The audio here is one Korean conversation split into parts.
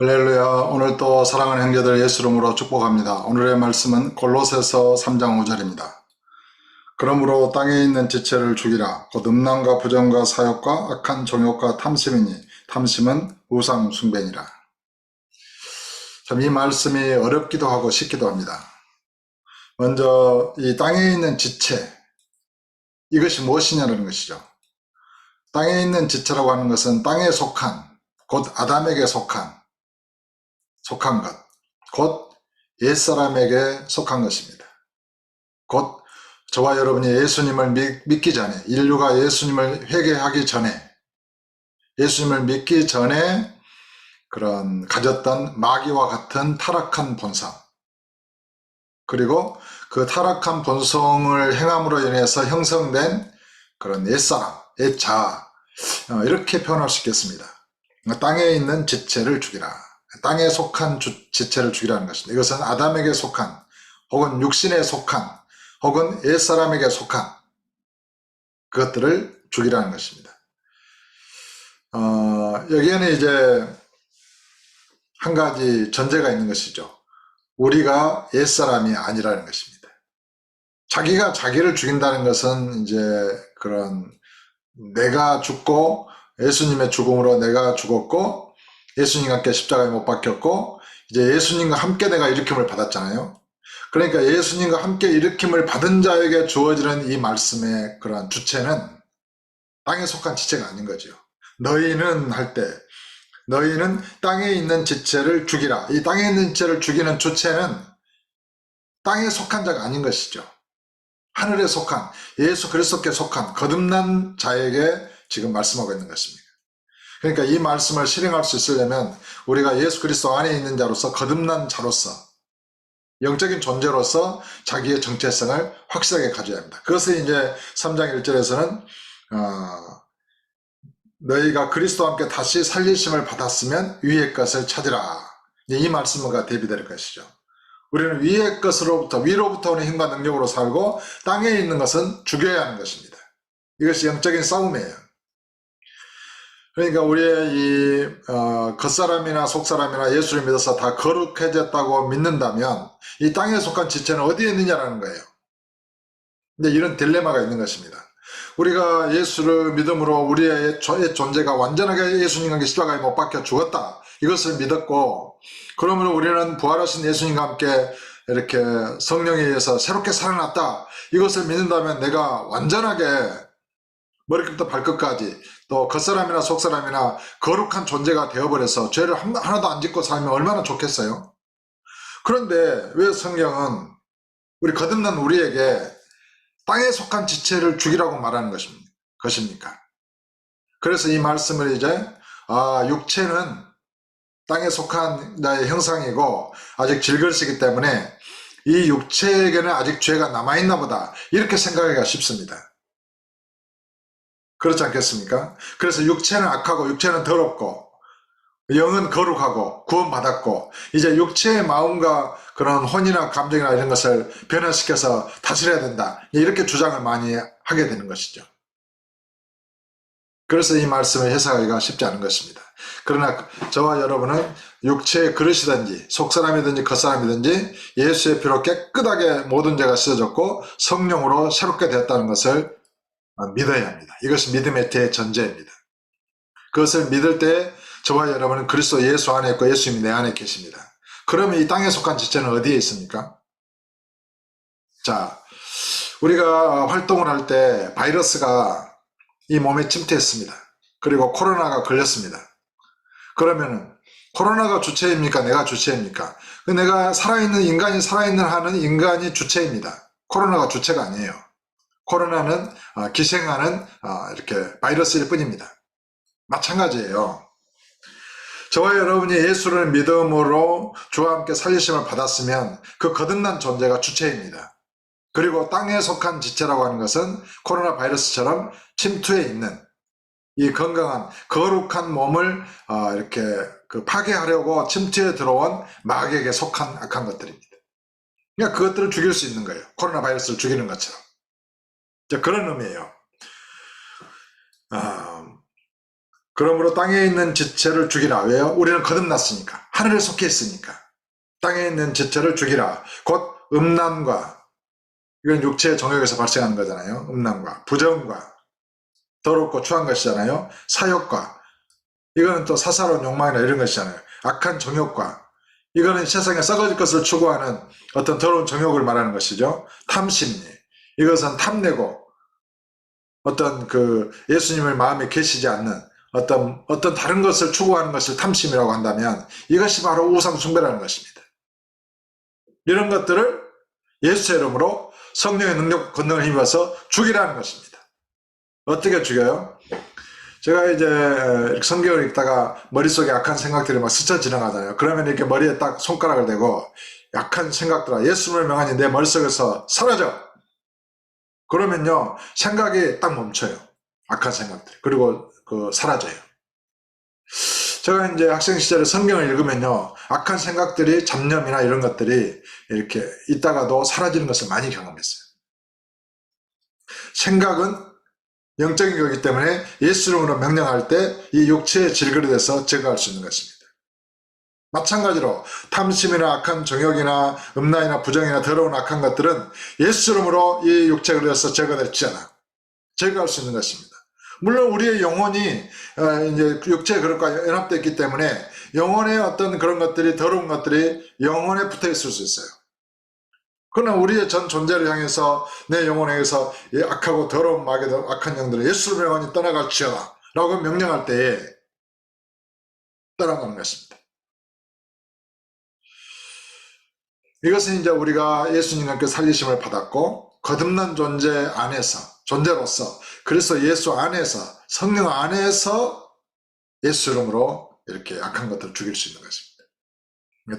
할렐루야. 오늘 또 사랑하는 형제들 예수름으로 축복합니다. 오늘의 말씀은 골로새서 3장 5절입니다. 그러므로 땅에 있는 지체를 죽이라. 곧 음란과 부정과 사욕과 악한 정욕과 탐심이니 탐심은 우상 숭배니라. 참 이 말씀이 어렵기도 하고 쉽기도 합니다. 먼저 이 땅에 있는 지체 이것이 무엇이냐는 것이죠. 땅에 있는 지체라고 하는 것은 땅에 속한 곧 아담에게 속한 속한 것, 곧 옛사람에게 속한 것입니다. 곧 저와 여러분이 예수님을 믿, 기 전에, 인류가 예수님을 회개하기 전에, 예수님을 믿기 전에 그런 가졌던 마귀와 같은 타락한 본성, 그리고 그 타락한 본성을 행함으로 인해서 형성된 그런 옛사람, 옛자, 어, 이렇게 표현할 수 있겠습니다. 땅에 있는 지체를 죽이라. 땅에 속한 주, 지체를 죽이라는 것입니다. 이것은 아담에게 속한 혹은 육신에 속한 혹은 옛사람에게 속한 그것들을 죽이라는 것입니다. 어, 여기에는 이제 한 가지 전제가 있는 것이죠. 우리가 옛사람이 아니라는 것입니다. 자기가 자기를 죽인다는 것은 이제 그런 내가 죽고 예수님의 죽음으로 내가 죽었고 예수님과 함께 십자가에 못 박혔고 이제 예수님과 함께 내가 일으킴을 받았잖아요. 그러니까 예수님과 함께 일으킴을 받은 자에게 주어지는 이 말씀의 그러한 주체는 땅에 속한 지체가 아닌 거죠. 너희는 할 때 너희는 땅에 있는 지체를 죽이라. 이 땅에 있는 지체를 죽이는 주체는 땅에 속한 자가 아닌 것이죠. 하늘에 속한 예수 그리스도께 속한 거듭난 자에게 지금 말씀하고 있는 것입니다. 그러니까 이 말씀을 실행할 수 있으려면 우리가 예수 그리스도 안에 있는 자로서 거듭난 자로서 영적인 존재로서 자기의 정체성을 확실하게 가져야 합니다. 그것을 이제 3장 1절에서는 어, 너희가 그리스도와 함께 다시 살리심을 받았으면 위의 것을 찾으라. 이 말씀과 대비될 것이죠. 우리는 위의 것으로부터 위로부터 오는 힘과 능력으로 살고 땅에 있는 것은 죽여야 하는 것입니다. 이것이 영적인 싸움이에요. 그러니까 우리의 이 어, 겉사람이나 속사람이나 예수를 믿어서 다 거룩해졌다고 믿는다면 이 땅에 속한 지체는 어디에 있느냐라는 거예요. 근데 이런 딜레마가 있는 것입니다. 우리가 예수를 믿음으로 우리의 존재가 완전하게 예수님과 십자가에 못 박혀 죽었다. 이것을 믿었고 그러므로 우리는 부활하신 예수님과 함께 이렇게 성령에 의해서 새롭게 살아났다. 이것을 믿는다면 내가 완전하게 머리끝부터 발끝까지 또 겉사람이나 속사람이나 거룩한 존재가 되어버려서 죄를 하나도 안 짓고 살면 얼마나 좋겠어요? 그런데 왜 성경은 우리 거듭난 우리에게 땅에 속한 지체를 죽이라고 말하는 것입니까? 그래서 이 말씀을 이제 아 육체는 땅에 속한 나의 형상이고 아직 질글시기 때문에 이 육체에게는 아직 죄가 남아있나 보다 이렇게 생각하기가 쉽습니다. 그렇지 않겠습니까? 그래서 육체는 악하고 육체는 더럽고 영은 거룩하고 구원받았고 이제 육체의 마음과 그런 혼이나 감정이나 이런 것을 변화시켜서 다스려야 된다. 이렇게 주장을 많이 하게 되는 것이죠. 그래서 이 말씀을 해석하기가 쉽지 않은 것입니다. 그러나 저와 여러분은 육체의 그릇이든지 속사람이든지 겉사람이든지 예수의 피로 깨끗하게 모든 죄가 씻어졌고 성령으로 새롭게 되었다는 것을 어, 믿어야 합니다. 이것이 믿음의 대전제입니다. 그것을 믿을 때 저와 여러분은 그리스도 예수 안에 있고 예수님이 내 안에 계십니다. 그러면 이 땅에 속한 지체는 어디에 있습니까? 자, 우리가 활동을 할 때 바이러스가 이 몸에 침투했습니다. 그리고 코로나가 걸렸습니다. 그러면 코로나가 주체입니까? 내가 주체입니까? 그 내가 살아있는 인간이 살아있는 하는 인간이 주체입니다. 코로나가 주체가 아니에요. 코로나는 어, 기생하는 어, 이렇게 바이러스일 뿐입니다. 마찬가지예요. 저와 여러분이 예수를 믿음으로 주와 함께 살리심을 받았으면 그 거듭난 존재가 주체입니다. 그리고 땅에 속한 지체라고 하는 것은 코로나 바이러스처럼 침투해 있는 이 건강한 거룩한 몸을 어, 이렇게 그 파괴하려고 침투해 들어온 마귀에게 속한 악한 것들입니다. 그러니까 그것들을 죽일 수 있는 거예요. 코로나 바이러스를 죽이는 것처럼. 그런 의미예요. 아, 그러므로 땅에 있는 지체를 죽이라. 왜요? 우리는 거듭났으니까. 하늘에 속해 있으니까. 땅에 있는 지체를 죽이라. 곧 음란과 이건 육체의 정욕에서 발생하는 거잖아요. 음란과 부정과 더럽고 추한 것이잖아요. 사욕과 이거는 또 사사로운 욕망이나 이런 것이잖아요. 악한 정욕과 이거는 세상에 썩어질 것을 추구하는 어떤 더러운 정욕을 말하는 것이죠. 탐심리 이것은 탐내고 어떤 그 예수님을 마음에 계시지 않는 어떤 어떤 다른 것을 추구하는 것을 탐심이라고 한다면 이것이 바로 우상 숭배라는 것입니다. 이런 것들을 예수의 이름으로 성령의 능력 권능을 힘입어서 죽이라는 것입니다. 어떻게 죽여요? 제가 이제 성경을 읽다가 머릿속에 악한 생각들이 막 스쳐 지나가잖아요. 그러면 이렇게 머리에 딱 손가락을 대고 약한 생각들아 예수님을 명하니 내 머릿속에서 사라져. 그러면요 생각이 딱 멈춰요. 악한 생각들 그리고 그 사라져요. 제가 이제 학생 시절에 성경을 읽으면요 악한 생각들이 잡념이나 이런 것들이 이렇게 있다가도 사라지는 것을 많이 경험했어요. 생각은 영적인 거기 때문에 예수 이름으로 명령할 때 이 육체의 질그릇에서 제거할 수 있는 것입니다. 마찬가지로 탐심이나 악한 정욕이나 음란이나 부정이나 더러운 악한 것들은 예수 이름으로 이 육체 그릇에서 제거됐지 않아. 제거할 수 있는 것입니다. 물론 우리의 영혼이 어, 이제 육체 그릇과 연합됐기 때문에 영혼의 어떤 그런 것들이 더러운 것들이 영혼에 붙어 있을 수 있어요. 그러나 우리의 전 존재를 향해서 내 영혼에 의해서 이 악하고 더러운 마귀도 악한 영들을 예수를 명하니 떠나갈지어다 라고 명령할 때에 떠나가는 것입니다. 이것은 이제 우리가 예수님과 함께 살리심을 받았고 거듭난 존재 안에서 존재로서 그래서 예수 안에서 성령 안에서 예수 이름으로 이렇게 악한 것들을 죽일 수 있는 것입니다.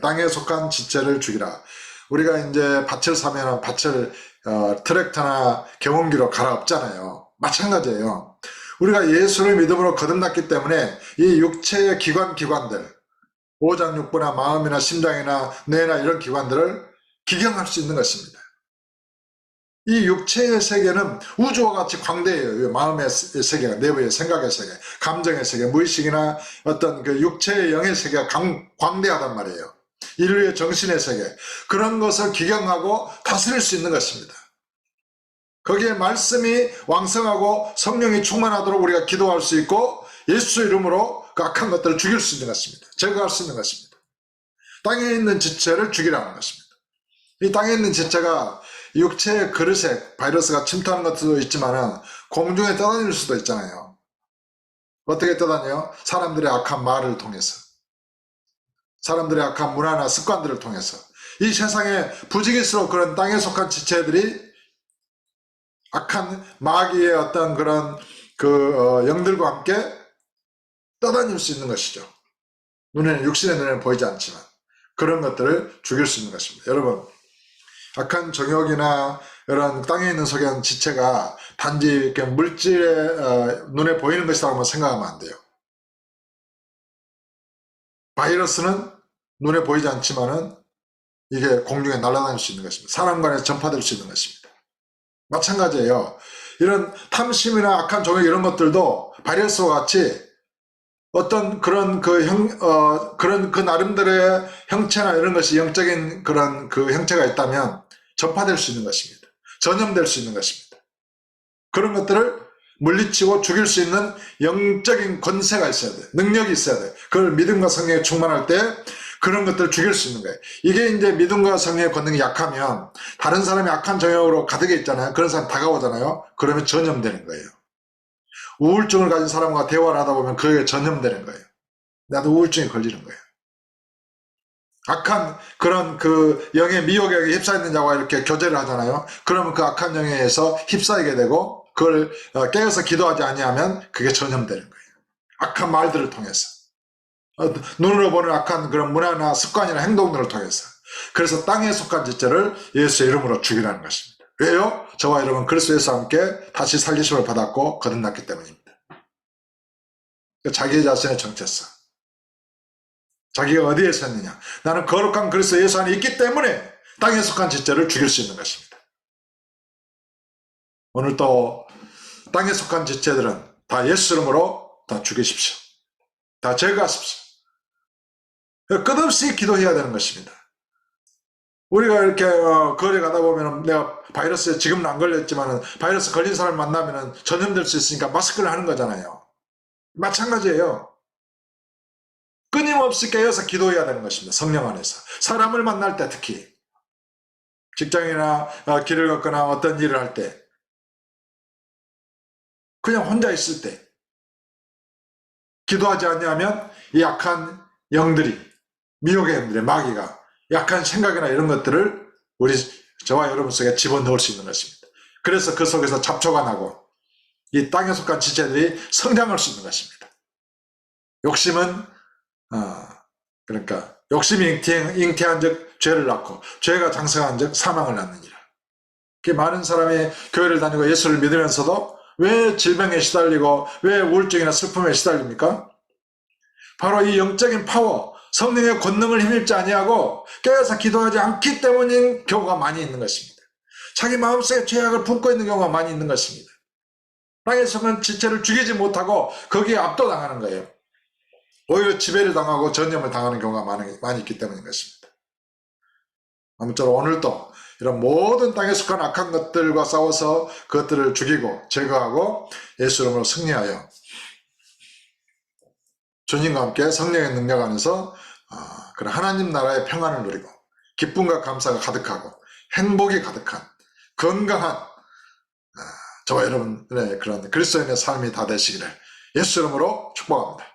땅에 속한 지체를 죽이라. 우리가 이제 밭을 사면 밭을 어, 트랙터나 경운기로 갈아엎잖아요. 마찬가지예요. 우리가 예수를 믿음으로 거듭났기 때문에 이 육체의 기관 기관들 오장육부나 마음이나 심장이나 뇌나 이런 기관들을 기경할 수 있는 것입니다. 이 육체의 세계는 우주와 같이 광대해요. 마음의 세계가, 내부의 생각의 세계, 감정의 세계, 무의식이나 어떤 그 육체의 영의 세계가 강, 광대하단 말이에요. 인류의 정신의 세계. 그런 것을 기경하고 다스릴 수 있는 것입니다. 거기에 말씀이 왕성하고 성령이 충만하도록 우리가 기도할 수 있고 예수 이름으로 그 악한 것들을 죽일 수 있는 것입니다. 제거할 수 있는 것입니다. 땅에 있는 지체를 죽이라는 것입니다. 이 땅에 있는 지체가 육체의 그릇에 바이러스가 침투하는 것도 있지만 공중에 떠다닐 수도 있잖아요. 어떻게 떠다녀요? 사람들의 악한 말을 통해서. 사람들의 악한 문화나 습관들을 통해서. 이 세상에 부지기수로 그런 땅에 속한 지체들이 악한 마귀의 어떤 그런 그 어, 영들과 함께 떠다닐 수 있는 것이죠. 눈에는 육신의 눈에는 보이지 않지만 그런 것들을 죽일 수 있는 것입니다. 여러분 악한 정욕이나 이런 땅에 있는 속한 지체가 단지 이렇게 물질의 어, 눈에 보이는 것이라고 생각하면 안 돼요. 바이러스는 눈에 보이지 않지만은 이게 공중에 날아다닐 수 있는 것입니다. 사람 간에 전파될 수 있는 것입니다. 마찬가지예요. 이런 탐심이나 악한 종욕 이런 것들도 바이러스와 같이 어떤 그런 그 형, 어, 그런 그 나름대로의 형체나 이런 것이 영적인 그런 그 형체가 있다면 전파될 수 있는 것입니다. 전염될 수 있는 것입니다. 그런 것들을 물리치고 죽일 수 있는 영적인 권세가 있어야 돼. 능력이 있어야 돼. 그걸 믿음과 성령에 충만할 때 그런 것들을 죽일 수 있는 거예요. 이게 이제 믿음과 성령의 권능이 약하면 다른 사람이 악한 정욕으로 가득해 있잖아요. 그런 사람 다가오잖아요. 그러면 전염되는 거예요. 우울증을 가진 사람과 대화를 하다 보면 그에게 전염되는 거예요. 나도 우울증에 걸리는 거예요. 악한 그런 그 영의 미혹에 휩싸이는 자와 이렇게 교제를 하잖아요. 그러면 그 악한 영에 의해서 휩싸이게 되고 그걸 어, 깨어서 기도하지 아니하면 그게 전염되는 거예요. 악한 말들을 통해서. 어, 눈으로 보는 악한 그런 문화나 습관이나 행동들을 통해서. 그래서 땅에 속한 지체를 예수의 이름으로 죽이라는 것입니다. 왜요? 저와 여러분 그리스도 예수와 함께 다시 살리심을 받았고 거듭났기 때문입니다. 자기 자신의 정체성. 자기가 어디에 섰느냐. 나는 거룩한 그리스도 예수 안에 있기 때문에 땅에 속한 지체를 죽일 수 있는 것입니다. 오늘 또 땅에 속한 지체들은 다 예수 이름으로 다 죽이십시오. 다 제거하십시오. 끝없이 기도해야 되는 것입니다. 우리가 이렇게 어, 거리 가다 보면 내가 바이러스에 지금은 안 걸렸지만 바이러스 걸린 사람 만나면 전염될 수 있으니까 마스크를 하는 거잖아요. 마찬가지예요. 끊임없이 깨어서 기도해야 되는 것입니다. 성령 안에서. 사람을 만날 때 특히. 직장이나 어, 길을 걷거나 어떤 일을 할 때. 그냥 혼자 있을 때. 기도하지 않냐면 이 약한 영들이, 미혹의 영들의 마귀가 약한 생각이나 이런 것들을 우리, 저와 여러분 속에 집어넣을 수 있는 것입니다. 그래서 그 속에서 잡초가 나고 이 땅에 속한 지체들이 성장할 수 있는 것입니다. 욕심은 어, 그러니까 욕심이 잉태, 잉태 한 즉 죄를 낳고 죄가 장성한 즉 사망을 낳느니라. 그 많은 사람이 교회를 다니고 예수를 믿으면서도 왜 질병에 시달리고 왜 우울증이나 슬픔에 시달립니까? 바로 이 영적인 파워, 성령의 권능을 힘입지 아니하고 깨어서 기도하지 않기 때문인 경우가 많이 있는 것입니다. 자기 마음속에 죄악을 품고 있는 경우가 많이 있는 것입니다. 땅에 속은 지체를 죽이지 못하고 거기에 압도당하는 거예요. 오히려 지배를 당하고 전염을 당하는 경우가 많이, 많이 있기 때문인 것입니다. 아무쪼록 오늘도 이런 모든 땅에 속한 악한 것들과 싸워서 그것들을 죽이고 제거하고 예수 이름으로 승리하여 주님과 함께 성령의 능력 안에서 아, 그런 하나님 나라의 평안을 누리고 기쁨과 감사가 가득하고 행복이 가득한 건강한 아, 저와 여러분의 그런 그리스도인의 삶이 다 되시기를 예수 이름으로 축복합니다.